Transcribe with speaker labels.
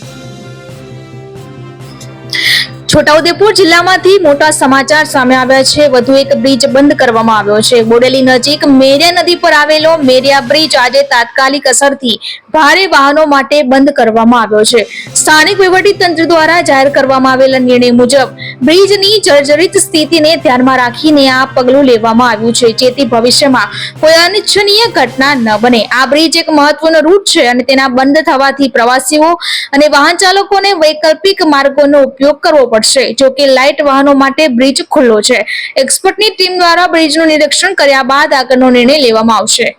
Speaker 1: thank you Chhota Udepur જિલ્લામાંથી મોટા સમાચાર સામે આવ્યા છે. વધુ એક બ્રિજ બંધ કરવામાં આવ્યો છે. બોડેલી નજીક મેરિયા નદી પર આવેલો મેરિયા બ્રિજ આજે તાત્કાલિક અસરથી ભારે વાહનો માટે બંધ કરવામાં આવ્યો છે. સ્થાનિક તંત્ર દ્વારા જાહેર કરવામાં આવેલા નિર્ણય મુજબ બ્રિજની જર્જરિત સ્થિતિને ધ્યાનમાં રાખીને આ પગલું લેવામાં આવ્યું છે. જેથી ભવિષ્યમાં કોઈ અનિચ્છનીય ઘટના ન બને. આ બ્રિજ એક મહત્વનો રૂટ છે અને તેના બંધ થવાથી પ્રવાસીઓ અને વાહન ચાલકોને વૈકલ્પિક માર્ગોનો ઉપયોગ કરવો પડશે. જો કે લાઇટ વાહનો માટે બ્રિજ ખુલ્લો છે. એક્સપર્ટની ટીમ દ્વારા બ્રિજનું નિરીક્ષણ કર્યા બાદ આગળનો નિર્ણય લેવામાં આવશે.